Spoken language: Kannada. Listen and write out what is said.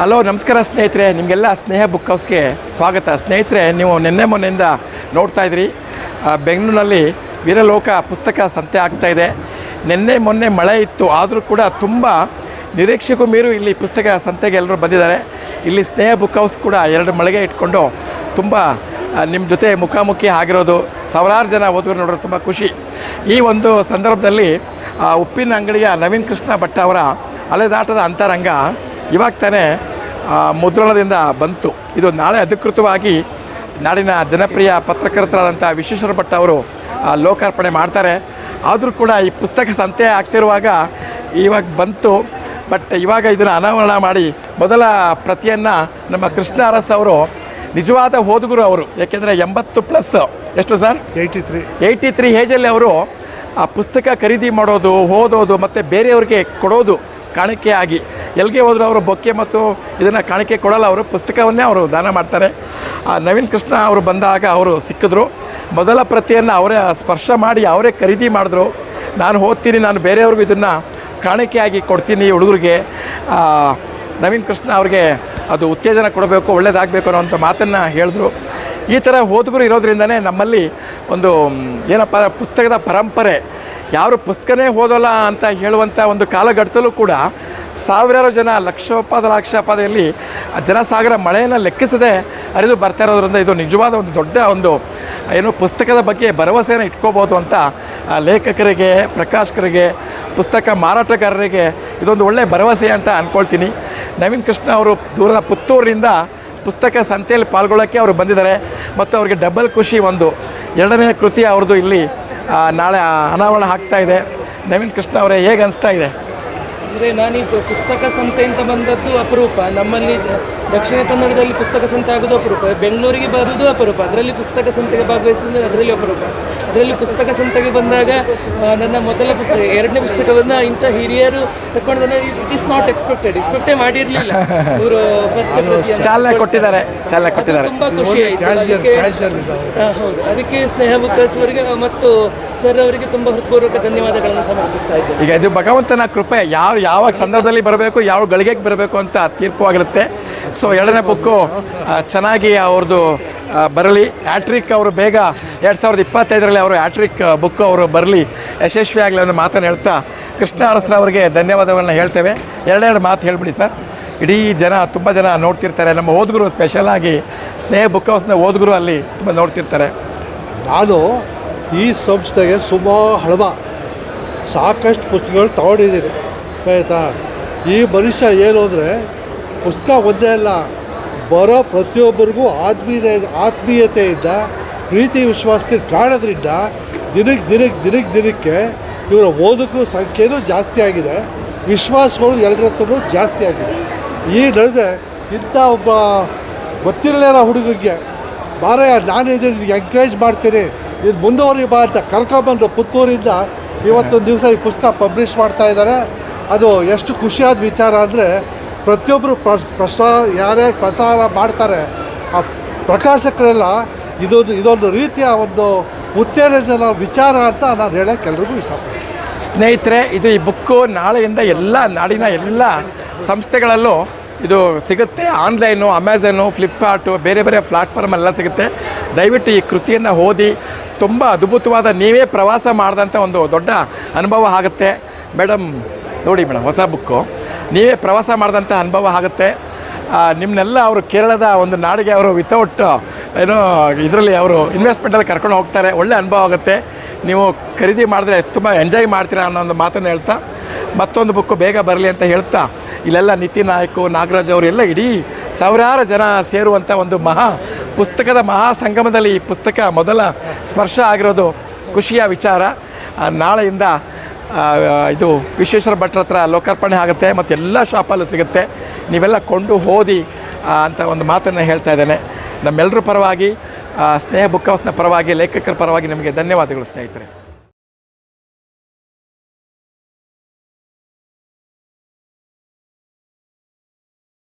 ಹಲೋ ನಮಸ್ಕಾರ ಸ್ನೇಹಿತರೆ. ನಿಮಗೆಲ್ಲ ಸ್ನೇಹ ಬುಕ್ ಹೌಸ್ಗೆ ಸ್ವಾಗತ. ಸ್ನೇಹಿತರೆ, ನೀವು ನಿನ್ನೆ ಮೊನ್ನೆಯಿಂದ ನೋಡ್ತಾ ಇದ್ರಿ. ಬೆಂಗಳೂರಿನಲ್ಲಿ ವೀರಲೋಕ ಪುಸ್ತಕ ಸಂತೆ ಆಗ್ತಾಯಿದೆ ನಿನ್ನೆ ಮೊನ್ನೆ ಮಳೆ ಇತ್ತು. ಆದರೂ ಕೂಡ ತುಂಬ ನಿರೀಕ್ಷೆಗೂ ಮೀರು ಇಲ್ಲಿ ಪುಸ್ತಕ ಸಂತೆಗೆ ಎಲ್ಲರೂ ಬಂದಿದ್ದಾರೆ. ಇಲ್ಲಿ ಸ್ನೇಹ ಬುಕ್ ಹೌಸ್ ಕೂಡ ಎರಡು ಮಳಿಗೆ ಇಟ್ಕೊಂಡು ತುಂಬ ನಿಮ್ಮ ಜೊತೆ ಮುಖಾಮುಖಿ ಆಗಿರೋದು. ಸಾವಿರಾರು ಜನ ಓದುಗರು ನೋಡೋದು ತುಂಬ ಖುಷಿ. ಈ ಒಂದು ಸಂದರ್ಭದಲ್ಲಿ ಉಪ್ಪಿನ ಅಂಗಡಿಯ ನವೀನ್ ಕೃಷ್ಣ ಭಟ್ ಅವರ ಅಲೆದಾಟದ ಅಂತರಂಗ ಇವಾಗ ತಾನೇ ಮುದ್ರಣದಿಂದ ಬಂತು. ಇದು ನಾಳೆ ಅಧಿಕೃತವಾಗಿ ನಾಡಿನ ಜನಪ್ರಿಯ ಪತ್ರಕರ್ತರಾದಂಥ ವಿಶ್ವೇಶ್ವರ ಭಟ್ ಅವರು ಲೋಕಾರ್ಪಣೆ ಮಾಡ್ತಾರೆ. ಆದರೂ ಕೂಡ ಈ ಪುಸ್ತಕ ಸಂತೆ ಆಗ್ತಿರುವಾಗ ಇವಾಗ ಬಂತು. ಬಟ್ ಇವಾಗ ಇದನ್ನು ಅನಾವರಣ ಮಾಡಿ ಮೊದಲ ಪ್ರತಿಯನ್ನು ನಮ್ಮ ಕೃಷ್ಣ ಅರಸ್ ಅವರು ನಿಜವಾದ ಓದುಗರು ಅವರು ಯಾಕೆಂದರೆ ಎಂಬತ್ತು ಪ್ಲಸ್. ಎಷ್ಟು sir? Eighty three. Eighty three ಏಜಲ್ಲಿ ಅವರು ಆ ಪುಸ್ತಕ ಖರೀದಿ ಮಾಡೋದು ಓದೋದು ಮತ್ತು ಬೇರೆಯವ್ರಿಗೆ ಕೊಡೋದು ಕಾಣಿಕೆಯಾಗಿ ಎಲ್ಲಿಗೆ ಹೋದರೂ ಅವರು ಬೊಕ್ಕೆ ಮತ್ತು ಇದನ್ನು ಕಾಣಿಕೆ ಕೊಡಲ್ಲ, ಅವರು ಪುಸ್ತಕವನ್ನೇ ಅವರು ದಾನ ಮಾಡ್ತಾರೆ. ಆ, ನವೀನ್ ಕೃಷ್ಣ ಅವರು ಬಂದಾಗ ಅವರು ಸಿಕ್ಕಿದ್ರು. ಮೊದಲ ಪ್ರತಿಯನ್ನು ಅವರೇ ಸ್ಪರ್ಶ ಮಾಡಿ ಅವರೇ ಖರೀದಿ ಮಾಡಿದ್ರು. ನಾನು ಓದ್ತೀನಿ, ನಾನು ಬೇರೆಯವ್ರಿಗೂ ಇದನ್ನು ಕಾಣಿಕೆಯಾಗಿ ಕೊಡ್ತೀನಿ ಹುಡುಗರಿಗೆ. ನವೀನ್ ಕೃಷ್ಣ ಅವ್ರಿಗೆ ಅದು ಉತ್ತೇಜನ ಕೊಡಬೇಕು, ಒಳ್ಳೇದಾಗಬೇಕು ಅನ್ನೋವಂಥ ಮಾತನ್ನು ಹೇಳಿದ್ರು. ಈ ಥರ ಓದುಗರು ಇರೋದ್ರಿಂದನೇ ನಮ್ಮಲ್ಲಿ ಒಂದು ಏನಪ್ಪ, ಪುಸ್ತಕದ ಪರಂಪರೆ. ಯಾರು ಪುಸ್ತಕನೇ ಓದೋಲ್ಲ ಅಂತ ಹೇಳುವಂಥ ಒಂದು ಕಾಲಘಟ್ಟದಲ್ಲೂ ಕೂಡ ಸಾವಿರಾರು ಜನ ಲಕ್ಷೋಪಾದ ಲಕ್ಷಪಾದಿಯಲ್ಲಿ ಆ ಜನಸಾಗರ ಮಳೆಯನ್ನು ಲೆಕ್ಕಿಸದೆ ಹರಿದು ಬರ್ತಾ ಇರೋದ್ರಿಂದ ಇದು ನಿಜವಾದ ಒಂದು ದೊಡ್ಡ ಒಂದು ಏನು ಪುಸ್ತಕದ ಬಗ್ಗೆ ಭರವಸೆಯನ್ನು ಇಟ್ಕೋಬೋದು ಅಂತ ಲೇಖಕರಿಗೆ, ಪ್ರಕಾಶಕರಿಗೆ, ಪುಸ್ತಕ ಮಾರಾಟಗಾರರಿಗೆ ಇದೊಂದು ಒಳ್ಳೆಯ ಭರವಸೆ ಅಂತ ಅಂದ್ಕೊಳ್ತೀನಿ ನವೀನ್ ಕೃಷ್ಣ ಅವರು ದೂರದ ಪುತ್ತೂರಿನಿಂದ ಪುಸ್ತಕ ಸಂತೆಯಲ್ಲಿ ಪಾಲ್ಗೊಳ್ಳೋಕ್ಕೆ ಅವರು ಬಂದಿದ್ದಾರೆ. ಮತ್ತು ಅವರಿಗೆ ಡಬಲ್ ಖುಷಿ ಒಂದು. ಎರಡನೇ ಕೃತಿ ಅವ್ರದ್ದು ಇಲ್ಲಿ ನಾಳೆ ಅನಾವರಣ ಆಗ್ತಾ ಇದೆ. ನವೀನ್ ಕೃಷ್ಣ ಅವರೇ, ಹೇಗೆ ಅನಿಸ್ತಾ ಇದೆ? ಅಂದರೆ ನಾನು ಪುಸ್ತಕ ಸಂತೆ ಅಂತ ಬಂದದ್ದು ಅಪರೂಪ. ನಮ್ಮಲ್ಲಿ ದಕ್ಷಿಣ ಕನ್ನಡದಲ್ಲಿ ಪುಸ್ತಕ ಸಂತೆ ಆಗೋದು ಅಪರೂಪ. ಬೆಂಗಳೂರಿಗೆ ಬರೋದು ಅಪರೂಪ. ಅದರಲ್ಲಿ ಪುಸ್ತಕ ಸಂತೆಗೆ ಭಾಗವಹಿಸೋದು ಅದರಲ್ಲಿ ಅಪರೂಪ. ಅದರಲ್ಲಿ ಪುಸ್ತಕ ಸಂತೆಗೆ ಬಂದಾಗ ನನ್ನ ಮೊದಲ ಪುಸ್ತಕ ಎರಡನೇ ಪುಸ್ತಕವನ್ನು ಇಂಥ ಹಿರಿಯರು ತಗೊಂಡು ಇಟ್ ಇಸ್ ನಾಟ್ ಎಕ್ಸ್ಪೆಕ್ಟೆಡ್ ಎಕ್ಸ್ಪೆಕ್ಟೇ ಮಾಡಿರಲಿಲ್ಲ. ಇವರು ಫಸ್ಟ್ ಚಾಲನೆ ಕೊಟ್ಟಿದ್ದಾರೆ ಚಾಲನೆ ಕೊಟ್ಟಿದ್ದಾರೆ. ತುಂಬ ಖುಷಿ ಆಯಿತು. ಅದಕ್ಕೆ ಹೌದು. ಅದಕ್ಕೆ ಸ್ನೇಹ ಬುಕ್ಕರ್ಸ್ ಅವರಿಗೆ ಮತ್ತು ಸರ್ ಅವರಿಗೆ ತುಂಬ ಹೃತ್ಪೂರ್ವಕ ಧನ್ಯವಾದಗಳನ್ನು ಸಮರ್ಪಿಸ್ತಾ ಇದ್ದೇನೆ. ಈಗ ಇದು ಭಗವಂತನ ಕೃಪೆ. ಯಾವ ಯಾವ ಸಂದರ್ಭದಲ್ಲಿ ಬರಬೇಕು ಯಾವ ಗಳಿಗೆಗೆ ಬರಬೇಕು ಅಂತ ತೀರ್ಪು ಆಗಿರುತ್ತೆ. ಸೊ ಎರಡನೇ ಬುಕ್ಕು ಚೆನ್ನಾಗಿ ಅವ್ರದ್ದು ಬರಲಿ. ಹ್ಯಾಟ್ರಿಕ್ ಅವರು ಬೇಗ, ಎರಡು ಸಾವಿರದ ಇಪ್ಪತ್ತೈದರಲ್ಲಿ ಅವರು ಹ್ಯಾಟ್ರಿಕ್ ಬುಕ್ ಅವರು ಬರಲಿ. ಯಶಸ್ವಿ ಆಗಲಿ ಅನ್ನೋ ಮಾತನ್ನು ಹೇಳ್ತಾ, ಕೃಷ್ಣ ಅರಸರವರಿಗೆ ಧನ್ಯವಾದಗಳನ್ನ ಹೇಳ್ತೇವೆ. ಎರಡೆರಡು ಮಾತು ಹೇಳ್ಬಿಡಿ ಸರ್. ಇಡೀ ಜನ, ತುಂಬ ಜನ ನೋಡ್ತಿರ್ತಾರೆ. ನಮ್ಮ ಓದುಗರು ಸ್ಪೆಷಲಾಗಿ ಸ್ನೇಹ ಬುಕ್ ಹೌಸ್ನ ಓದುಗರು ಅಲ್ಲಿ ತುಂಬ ನೋಡ್ತಿರ್ತಾರೆ. ನಾನು ಈ ಸಂಸ್ಥೆಗೆ ಸುಮಾರು ಹಳದ ಸಾಕಷ್ಟು ಪುಸ್ತಕಗಳು ತಗೊಂಡಿದ್ದೀನಿ. ಆಯಿತಾ? ಈ ಮನುಷ್ಯ ಏನು ಅಂದರೆ ಪುಸ್ತಕ ಒಂದೇ ಅಲ್ಲ, ಬರೋ ಪ್ರತಿಯೊಬ್ಬರಿಗೂ ಆತ್ಮೀಯ ಆತ್ಮೀಯತೆಯಿಂದ, ಪ್ರೀತಿ ವಿಶ್ವಾಸದಲ್ಲಿ ಕಾಣೋದ್ರಿಂದ ದಿನಕ್ಕೆ ದಿನಕ್ಕೆ ದಿನಕ್ಕೆ ದಿನಕ್ಕೆ ಇವರ ಓದಕರ ಸಂಖ್ಯೆನೂ ಜಾಸ್ತಿ ಆಗಿದೆ. ವಿಶ್ವಾಸಗಳು ಎಲ್ಲರ ಹತ್ರನೂ ಜಾಸ್ತಿ ಆಗಿದೆ. ಈ ನಡೆದೆ ಇಂಥ ಒಬ್ಬ ಗೊತ್ತಿರಲಿಲ್ಲ ಹುಡುಗರಿಗೆ ಮಾರಾಯ, ನಾನು ಇದನ್ನು ಎಂಕರೇಜ್ ಮಾಡ್ತೀನಿ ಇದು ಮುಂದುವರಿ ಬಾ ಅಂತ ಕರ್ಕೊಂಬಂದು ಪುತ್ತೂರಿಂದ ಇವತ್ತೊಂದು ದಿವಸ ಈ ಪುಸ್ತಕ ಪಬ್ಲಿಷ್ ಮಾಡ್ತಾ ಇದ್ದಾರೆ. ಅದು ಎಷ್ಟು ಖುಷಿಯಾದ ವಿಚಾರ ಅಂದರೆ ಪ್ರತಿಯೊಬ್ಬರು ಪ್ರಸ್ ಯಾರ್ಯಾರು ಪ್ರಸಾರ ಮಾಡ್ತಾರೆ, ಆ ಪ್ರಕಾಶಕರೆಲ್ಲ ಇದೊಂದು ಇದೊಂದು ರೀತಿಯ ಒಂದು ಉತ್ತೇಜನ ವಿಚಾರ ಅಂತ ನಾನು ಹೇಳೋಕ್ಕೆ ಎಲ್ರಿಗೂ ಇಷ್ಟಪಡ್ತೀನಿ. ಸ್ನೇಹಿತರೆ, ಇದು ಈ ಬುಕ್ಕು ನಾಳೆಯಿಂದ ಎಲ್ಲ ನಾಡಿನ ಎಲ್ಲ ಸಂಸ್ಥೆಗಳಲ್ಲೂ ಇದು ಸಿಗುತ್ತೆ. ಆನ್ಲೈನು ಅಮೆಝನು ಫ್ಲಿಪ್ಕಾರ್ಟು, ಬೇರೆ ಬೇರೆ ಪ್ಲಾಟ್ಫಾರ್ಮ್ ಎಲ್ಲ ಸಿಗುತ್ತೆ. ದಯವಿಟ್ಟು ಈ ಕೃತಿಯನ್ನು ಓದಿ, ತುಂಬ ಅದ್ಭುತವಾದ ನೀವೇ ಪ್ರವಾಸ ಮಾಡಿದಂಥ ಒಂದು ದೊಡ್ಡ ಅನುಭವ ಆಗುತ್ತೆ. ಮೇಡಮ್, ನೋಡಿ ಮೇಡಮ್, ಹೊಸ ಬುಕ್ಕು. ನೀವೇ ಪ್ರವಾಸ ಮಾಡಿದಂಥ ಅನುಭವ ಆಗುತ್ತೆ. ನಿಮ್ಮನ್ನೆಲ್ಲ ಅವರು ಕೇರಳದ ಒಂದು ನಾಡಿಗೆ ಅವರು ವಿತೌಟ್ ಏನೋ ಇದರಲ್ಲಿ ಅವರು ಇನ್ವೆಸ್ಟ್ಮೆಂಟಲ್ಲಿ ಕರ್ಕೊಂಡು ಹೋಗ್ತಾರೆ. ಒಳ್ಳೆ ಅನುಭವ ಆಗುತ್ತೆ. ನೀವು ಖರೀದಿ ಮಾಡಿದ್ರೆ ತುಂಬ ಎಂಜಾಯ್ ಮಾಡ್ತೀರಾ ಅನ್ನೋ ಒಂದು ಮಾತನ್ನು ಹೇಳ್ತಾ, ಮತ್ತೊಂದು ಬುಕ್ಕು ಬೇಗ ಬರಲಿ ಅಂತ ಹೇಳ್ತಾ, ಇಲ್ಲೆಲ್ಲ ನಿತಿನ್ ನಾಯ್ಕು, ನಾಗರಾಜ್ ಅವರು ಎಲ್ಲ ಇಡೀ ಸಾವಿರಾರು ಜನ ಸೇರುವಂಥ ಒಂದು ಮಹಾ ಪುಸ್ತಕದ ಮಹಾ ಸಂಗಮದಲ್ಲಿ ಈ ಪುಸ್ತಕ ಮೊದಲ ಸ್ಪರ್ಶ ಆಗಿರೋದು ಖುಷಿಯ ವಿಚಾರ. ನಾಳೆಯಿಂದ ಇದು ವಿಶ್ವೇಶ್ವರ ಭಟ್ರ ಹತ್ರ ಲೋಕಾರ್ಪಣೆ ಆಗುತ್ತೆ ಮತ್ತು ಎಲ್ಲ ಶಾಪಲ್ಲೂ ಸಿಗುತ್ತೆ. ನೀವೆಲ್ಲ ಕೊಂಡು ಓದಿ ಅಂತ ಒಂದು ಮಾತನ್ನು ಹೇಳ್ತಾ ಇದ್ದೇನೆ. ನಮ್ಮೆಲ್ಲರ ಪರವಾಗಿ ಸ್ನೇಹ ಬುಕ್ ಹೌಸ್ನ ಪರವಾಗಿ, ಲೇಖಕರ ಪರವಾಗಿ ನಿಮಗೆ ಧನ್ಯವಾದಗಳು ಸ್ನೇಹಿತರೆ.